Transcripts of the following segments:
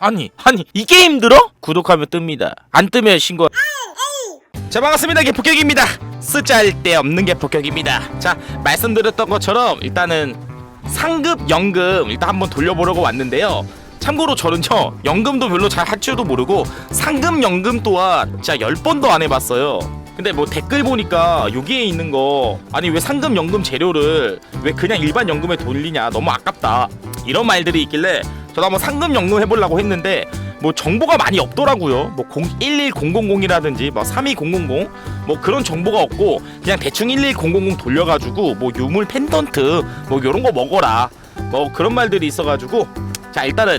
아니 아니 이게 힘들어? 구독하면 뜹니다. 안 뜨면 신고. 자 반갑습니다. 개폭격입니다. 쓰잘데 없는 개폭격입니다. 자 말씀드렸던 것처럼 일단은 상급 연금 일단 한번 돌려보려고 왔는데요. 참고로 저는요 연금도 별로 잘 할 줄도 모르고 상급 연금 또한 진짜 10번도 안 해봤어요. 근데 뭐 댓글 보니까 여기에 있는 거 아니 왜 상급 연금 재료를 왜 그냥 일반 연금에 돌리냐? 너무 아깝다. 이런 말들이 있길래 저도 한번 상급 연금 해보려고 했는데 뭐 정보가 많이 없더라고요. 뭐 11000이라든지 뭐 32000, 뭐 그런 정보가 없고 그냥 대충 11000 돌려가지고 뭐 유물 펜던트 뭐 요런 거 먹어라. 뭐 그런 말들이 있어가지고 자 일단은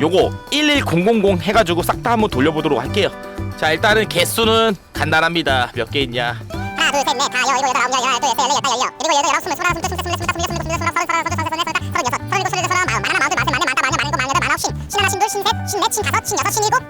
요거 11000 해가지고 싹 다 한번 돌려보도록 할게요. 자 일단은 개수는 간단합니다. 몇 개 있냐? 하나 둘셋넷 다 여, 일곱 여덟 아홉 열 하나 둘셋넷 열다 열여 일곱 여덟 열아홉 스물 스물하나 스물둘 스물셋 스물넷 스물다섯 스물여섯 스물아홉 스물열 스물하나 스물둘 스물셋 스물넷 스물다섯 스물여섯 스물일곱 스물여덟 스물아홉 마흔 마흔 마흔 마흔 마흔 마흔 마흔 마흔 마흔 마흔 마 흔쉰 신하나 신둘 신셋 신넷 신다섯 신여섯 신일곱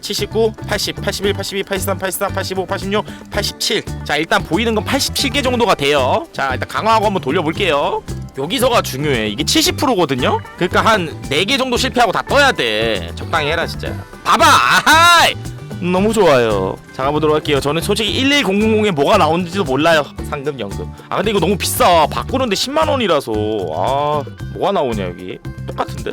칠십구, 팔십, 팔십일, 팔십이, 팔십삼, 팔십사, 팔십오, 팔십육, 팔십칠. 자 일단 보이는 건 87개 정도가 돼요. 자 일단 강화하고 한번 돌려볼게요. 여기서가 중요해. 이게 70%거든요. 그러니까 한 4개 정도 실패하고 다 떠야 돼. 적당히 해라 진짜. 봐봐. 아하이. 너무 좋아요. 자 가보도록 할게요. 저는 솔직히 11000에 뭐가 나오는지도 몰라요. 상금 연금. 아 근데 이거 너무 비싸. 바꾸는데 10만 원이라서. 아 뭐가 나오냐 여기. 똑같은데?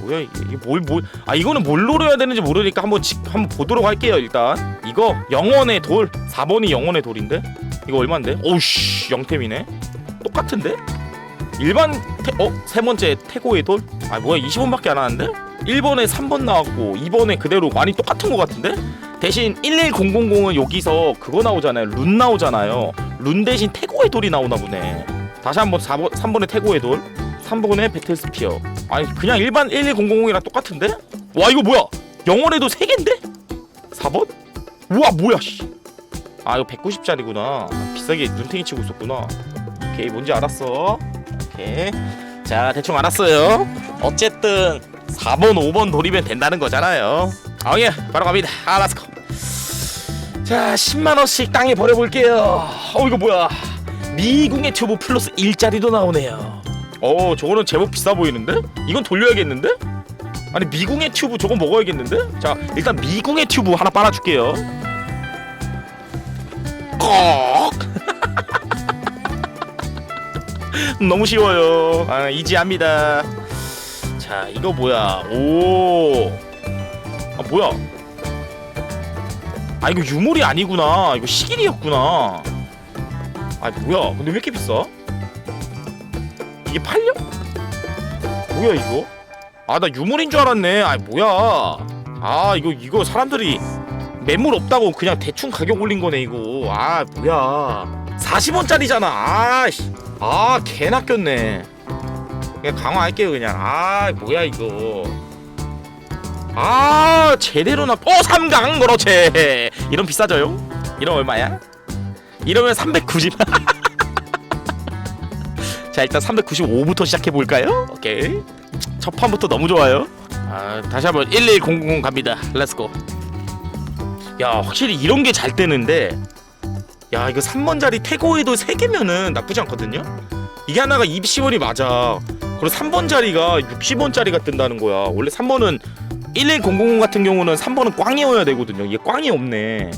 뭐야 이게 이게 뭘 뭘 아 이거는 뭘 노려야 되는지 모르니까 한번 지, 한번 보도록 할게요 일단 이거 영원의 돌 4번이 영원의 돌인데 이거 얼마인데 오우씨 영템이네 똑같은데 일반 태, 어? 세 번째 태고의 돌? 아 뭐야 20원밖에 안 하는데? 1번에 3번 나왔고 2번에 그대로 많이 똑같은 것 같은데? 대신 11000은 여기서 그거 나오잖아요 룬 나오잖아요 룬 대신 태고의 돌이 나오나 보네 다시 한번 4번, 3번의 태고의 돌 3번의 배틀스피어 아니 그냥 일반 11000이랑 똑같은데? 와 이거 뭐야 영원에도 3개인데? 4번? 우와 뭐야 씨. 아 이거 190짜리구나 비싸게 눈탱이 치고 있었구나 오케이 뭔지 알았어 오케이 자 대충 알았어요. 어쨌든 4번 5번 돌리면 된다는 거잖아요. 아 예. 바로 갑니다. 아 렛츠고. 자 10만 원씩 땅에 버려 볼게요. 어 이거 뭐야? 미궁의 튜브 플러스 1짜리도 나오네요. 어 저거는 제법 비싸 보이는데? 이건 돌려야겠는데? 아니 미궁의 튜브 저거 먹어야겠는데? 자 일단 미궁의 튜브 하나 빨아 줄게요. 꺽 너무 쉬워요. 아 이지합니다. 자 이거 뭐야? 오 아 뭐야? 아 이거 유물이 아니구나. 이거 시길이었구나. 아 뭐야? 근데 왜 이렇게 비싸? 이게 팔려? 뭐야 이거? 아 나 유물인 줄 알았네. 아 뭐야? 아 이거 이거 사람들이 매물 없다고 그냥 대충 가격 올린 거네 이거. 아 뭐야? 40원짜리잖아. 아씨 아 꼈네 그냥 강화할게요 그냥 아 뭐야 이거 아 제대로 나어 3강 그렇지 이런 비싸져요? 이런 얼마야? 이러면 390 자 일단 395부터 시작해 볼까요? 오케이 첫 판부터 너무 좋아요. 아 다시 한번 11000 갑니다. 렛츠고. 야 확실히 이런 게잘 뜨는데 야 이거 3번짜리 태고에도 3개면은 나쁘지 않거든요. 이게 하나가 20원이 맞아. 그리고 3번짜리가 60원짜리가 뜬다는 거야. 원래 3번은 11000 같은 경우는 3번은 꽝이어야 되거든요. 이게 꽝이 없네.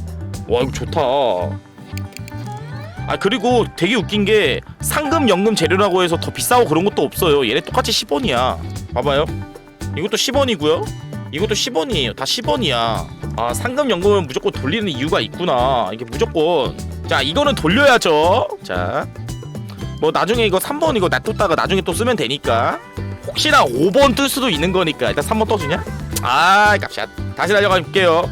와 이거 좋다. 아 그리고 되게 웃긴 게 상금 연금 재료라고 해서 더 비싸고 그런 것도 없어요 얘네 똑같이 10원이야 봐봐요 이것도 10원이고요 이것도 10원이에요 다 10원이야 아 상금 연금은 무조건 돌리는 이유가 있구나 이게 무조건 자 이거는 돌려야죠 자 뭐 나중에 이거 3번 이거 놔뒀다가 나중에 또 쓰면 되니까 혹시나 5번 뜰 수도 있는 거니까 일단 3번 떠주냐? 아 값샷 다시 달려가 볼게요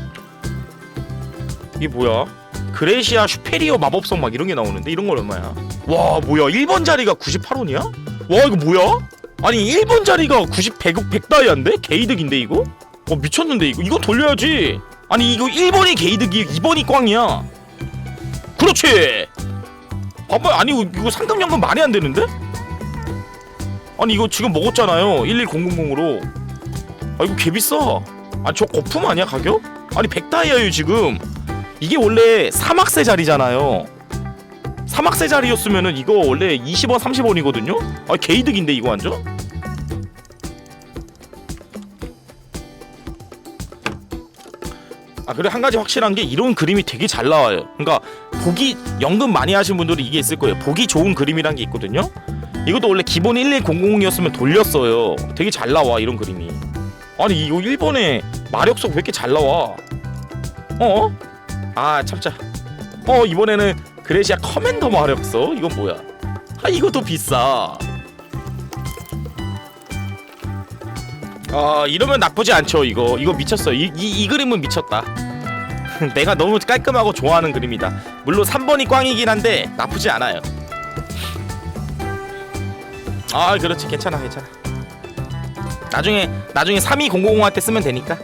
이게 뭐야 그레시아 슈페리어 마법성 막 이런 게 나오는데 이런 건 얼마야? 와 뭐야 1번 자리가 98원이야? 와 이거 뭐야? 아니 1번 자리가 90 100 100 다이아인데? 게이득인데 이거? 어 미쳤는데 이거 이거 돌려야지 아니 이거 1번이 게이득이 2번이 꽝이야 그렇지. 봐봐 아니 이거, 이거 상금 연금 말이 안 되는데? 아니 이거 지금 먹었잖아요. 11000으로. 아 이거 개 비싸. 아니 저 거품 아니야 가격? 아니 100다이아요 지금. 이게 원래 사막새 자리잖아요. 사막 3학세 자리였으면은 이거 원래 20원 30원이거든요? 아 개이득인데 이거 완전 그리고 한 가지 확실한 게 이런 그림이 되게 잘 나와요. 그러니까 보기 연금 많이 하신 분들이 이게 있을 거예요. 보기 좋은 그림이란 게 있거든요. 이것도 원래 기본 11000이었으면 돌렸어요. 되게 잘 나와 이런 그림이. 아니 이거 일본의 마력석 왜 이렇게 잘 나와? 어? 아 참자. 어 이번에는 그레시아 커맨더 마력석 이건 뭐야? 아 이것도 비싸. 아 이러면 나쁘지 않죠 이거. 이거 미쳤어 이, 이, 이 그림은 미쳤다 내가 너무 깔끔하고 좋아하는 그림이다. 물론 3번이 꽝이긴 한데 나쁘지 않아요. 아 그렇지. 괜찮아 괜찮아. 나중에 나중에 32000한테 쓰면 되니까.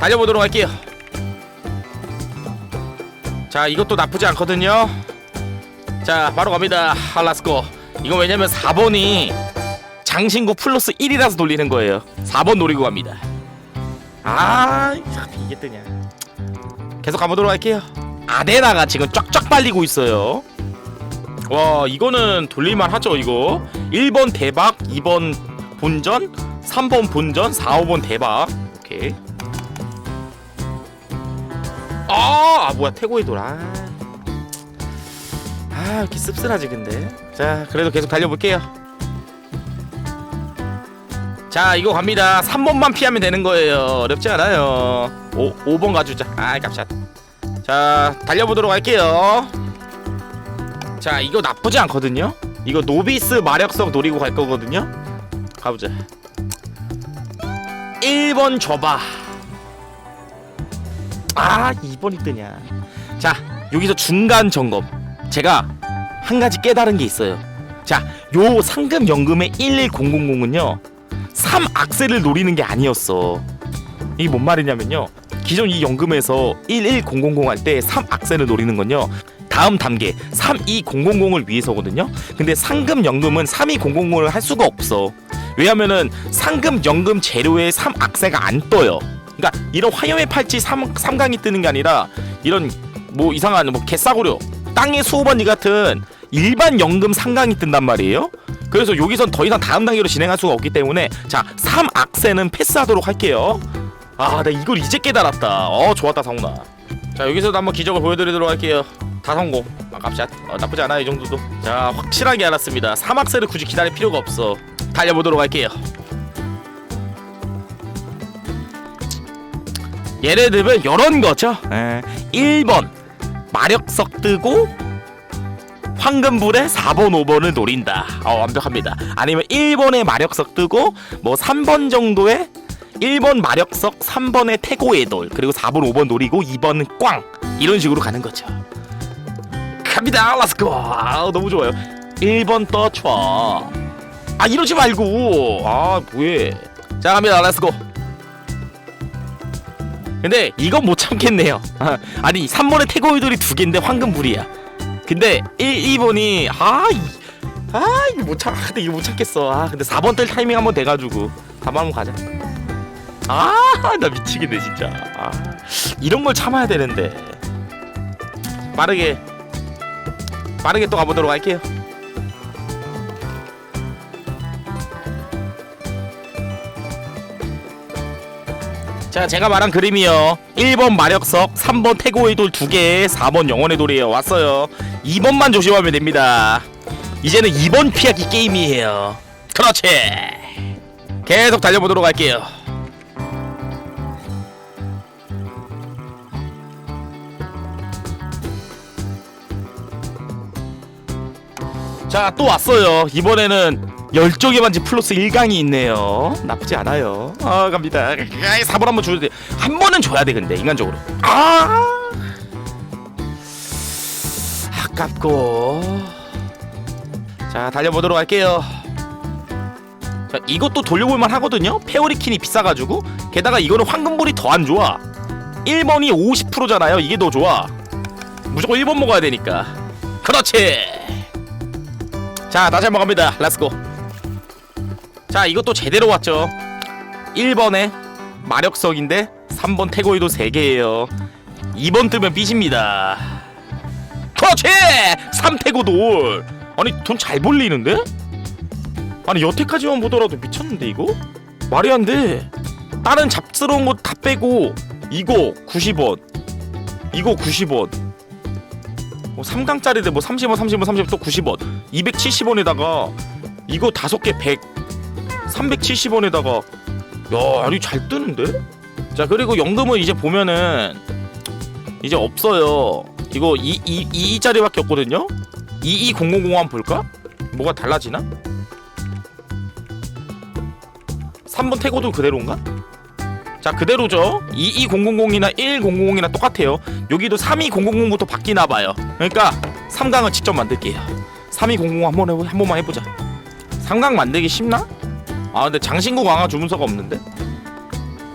달려보도록 할게요. 자 이것도 나쁘지 않거든요. 자 바로 갑니다. 할라스코. 이거 왜냐면 4번이 장신구 플러스 1이라서 돌리는 거예요. 4번 노리고 갑니다. 아 이게 뜨냐 계속 가보도록 할게요. 아데나가 지금 쫙쫙 빨리고 있어요. 와 이거는 돌릴만 하죠 이거? 1번 대박 2번 본전 3번 본전 4, 5번 대박. 오케이. 아, 아 뭐야 태고의 돌. 아. 아 이렇게 씁쓸하지 근데. 자 그래도 계속 달려볼게요. 자 이거 갑니다. 3번만 피하면 되는 거예요. 어렵지 않아요 오, 5번 가주자. 아이 값샷 자 달려보도록 할게요. 자 이거 나쁘지 않거든요? 이거 노비스 마력석 노리고 갈 거거든요? 가보자. 1번 줘봐. 아 2번이 뜨냐. 자 여기서 중간 점검. 제가 한 가지 깨달은 게 있어요. 자 요 상금 연금의 11000은요 3 악셀을 노리는 게 아니었어. 이게 뭔 말이냐면요 기존 이 연금에서 11000 할 때 3 악셀을 노리는 건요. 다음 단계 32000을 위해서거든요. 근데 상금 연금은 32000을 할 수가 없어. 왜냐면은 상금 연금 재료에 3 악세가 안 떠요. 그러니까 이런 화염의 팔찌 3, 삼강이 뜨는 게 아니라 이런 뭐 이상한 뭐 개싸구려 땅의 수호번지 같은 일반 연금 상강이 뜬단 말이에요. 그래서 여기선 더 이상 다음 단계로 진행할 수가 없기 때문에 자 3악세는 패스하도록 할게요 아 나 이걸 이제 깨달았다. 어 좋았다 성훈아. 자 여기서도 한번 기적을 보여드리도록 할게요. 다 성공. 아 값샷 어, 나쁘지 않아 이 정도도. 자 확실하게 알았습니다. 3악세를 굳이 기다릴 필요가 없어. 달려보도록 할게요. 예를 들면 이런 거죠? 에, 1번. 마력석 뜨고 황금불에 4번 5번을 노린다. 어, 완벽합니다. 아니면 1번에 마력석 뜨고 뭐 3번 정도에 1번 마력석 3번에 태고의 돌 그리고 4번 5번 노리고 2번은 꽝. 이런 식으로 가는 거죠. 갑니다. 렛츠고 아, 너무 좋아요. 1번 떠쳐. 아 이러지 말고. 아 뭐해. 자 갑니다. 렛츠고 근데 이건 못 참겠네요. 아, 아니 3번에 태고의 돌이 두 개인데 황금불이야. 근데 1, 2번이 아, 이, 아 이거 못 참, 근데 이거 못 참겠어. 아 근데 4번 뜰 타이밍 한번 돼가지고. 4번 한번 가자. 아 나 미치겠네 진짜. 아 이런 걸 참아야 되는데. 빠르게 빠르게 또 가보도록 할게요. 자 제가 말한 그림이요. 1번 마력석 3번 태고의 돌 2개 4번 영혼의 돌이에요. 왔어요. 2번만 조심하면 됩니다. 이제는 2번 피하기 게임이에요. 그렇지. 계속 달려보도록 할게요 자 또 왔어요. 이번에는 열쪽의 반지 플러스 1강이 있네요. 나쁘지 않아요. 아 갑니다. 아, 4번 한번 줘야 돼한 번은 줘야 돼 근데 인간적으로. 아! 아깝고. 자 달려보도록 할게요. 자 이것도 돌려볼만 하거든요? 페어리킨이 비싸가지고. 게다가 이거는 황금볼이 더 안 좋아. 1번이 50%잖아요. 이게 더 좋아. 무조건 1번 먹어야 되니까. 그렇지 자 다시 한번 갑니다. 렛츠고 자 이것도 제대로 왔죠. 1번에 마력석인데 3번 태고이도 3개예요. 2번 뜨면 삐집니다. 그렇지! 삼태고 돌 아니 돈 잘 벌리는데? 아니 여태까지만 보더라도 미쳤는데 이거? 말이 안돼. 다른 잡스러운 거 다 빼고 이거 90원 이거 90원 뭐 3강짜리들 뭐 30원 30원 30원 또 90원 270원에다가 이거 다섯 개 100 370원에다가 야 아니 잘 뜨는데? 자 그리고 연금은 이제 보면은 이제 없어요 이거 2, 2, 2짜리밖에 없거든요 22000 한번 볼까? 뭐가 달라지나? 3번 태고도 그대로인가? 자 그대로죠. 22000이나 1000이나 똑같아요. 여기도 32000부터 바뀌나봐요. 그러니까 3강을 직접 만들게요. 3200 한번 해보, 한 번만 해보자. 3강 만들기 쉽나? 아 근데 장신구 강화 주문서가 없는데?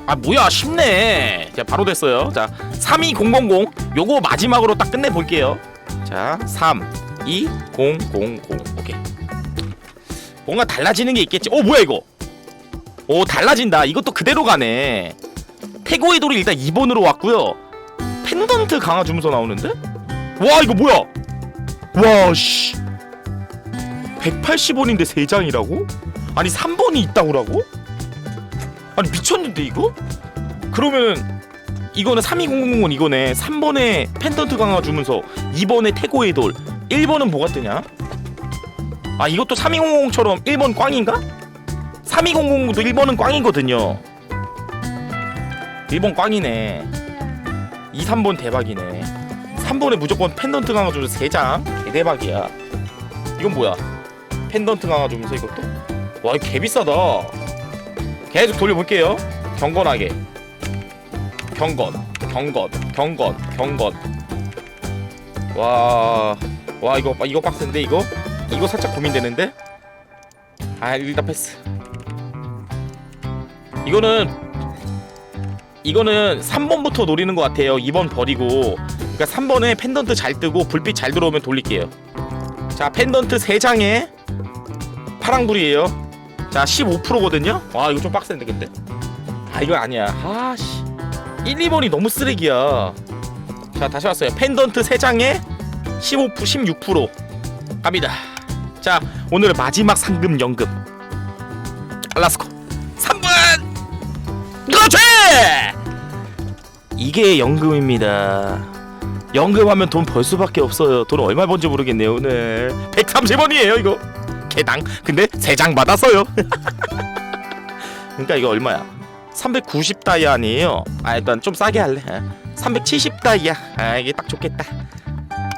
아 뭐야 쉽네. 자 바로 됐어요. 자 32000 요거 마지막으로 딱 끝내볼게요. 자3 2 0 0 0 오케이. 뭔가 달라지는 게 있겠지. 어 뭐야 이거 오 달라진다 이것도 그대로 가네 태고의 돌이 일단 2번으로 왔고요 펜던트 강화 주문서 나오는데? 와 이거 뭐야 와씨 180원인데 3장이라고? 아니 3번이 있다고라고? 아니 미쳤는데 이거? 그러면은 이거는 32000은 이거네 3번에 펜던트 강화 주문서 2번에 태고의 돌 1번은 뭐가 뜨냐? 아 이것도 3200처럼 1번 꽝인가? 3200도 1번은 꽝이거든요. 1번 꽝이네. 2, 3번 대박이네. 3번에 무조건 펜던트 강화 주면서 3장? 개대박이야. 이건 뭐야? 펜던트 강화 주면서 이것도? 와 개비싸다. 계속 돌려볼게요. 경건하게. 경건 경건 경건 경건. 와, 와 이거 이거 빡센데 이거? 이거 살짝 고민되는데? 아 일단 패스 이거는 이거는 3번부터 노리는 것 같아요. 2번 버리고. 그러니까 3번에 펜던트 잘 뜨고 불빛 잘 들어오면 돌릴게요. 자 펜던트 3장에 파랑불이에요. 자 15%거든요? 와 이거 좀 빡센데 근데. 아 이거 아니야. 아씨. 1, 2번이 너무 쓰레기야. 자 다시 왔어요. 펜던트 3장에 15% 16% 갑니다. 자 오늘의 마지막 상금 연금. 알라스코. 3분 그렇지! 이게 연금입니다. 연금하면 돈 벌 수밖에 없어요. 돈 얼마 번지 모르겠네요 오늘. 130원이에요 이거. 개당. 근데 3장 받았어요. 그러니까 이거 얼마야? 390 다이아 아니에요. 아 일단 좀 싸게 할래. 370 다이아 아 이게 딱 좋겠다.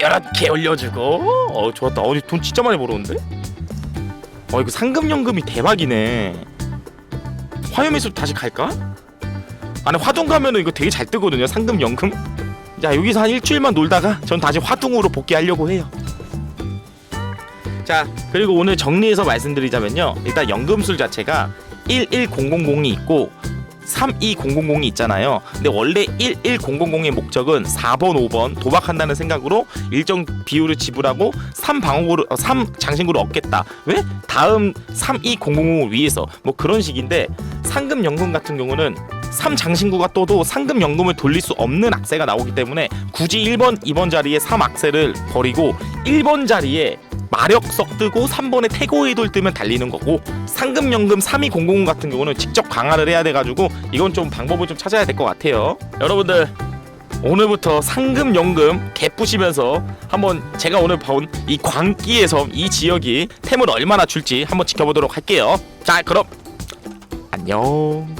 이렇게 올려주고. 어 좋았다. 어디 돈 진짜 많이 벌었는데? 어 이거 상금 연금이 대박이네 화염의수 다시 갈까? 아니 화둥 가면은 이거 되게 잘 뜨거든요 상금 연금. 자 여기서 한 일주일만 놀다가 전 다시 화둥으로 복귀하려고 해요. 자 그리고 오늘 정리해서 말씀드리자면요. 일단 연금술 자체가 11000이 있고 32000이 있잖아요. 근데 원래 11000의 목적은 4번, 5번 도박한다는 생각으로 일정 비율을 지불하고 3방어구를 3 장신구를 얻겠다. 왜? 다음 32000을 위해서 뭐 그런 식인데 상금 연금 같은 경우는 3 장신구가 떠도 상금 연금을 돌릴 수 없는 악세가 나오기 때문에 굳이 1번, 2번 자리에 3 악세를 버리고 1번 자리에 마력석 뜨고 3번에 태고의 돌 뜨면 달리는 거고 상금연금 3200 같은 경우는 직접 강화를 해야 돼가지고 이건 좀 방법을 좀 찾아야 될 것 같아요. 여러분들 오늘부터 상금 연금 개뿌시면서 한번 제가 오늘 본 이 광기의 섬 이 지역이 템을 얼마나 줄지 한번 지켜보도록 할게요. 자 그럼 안녕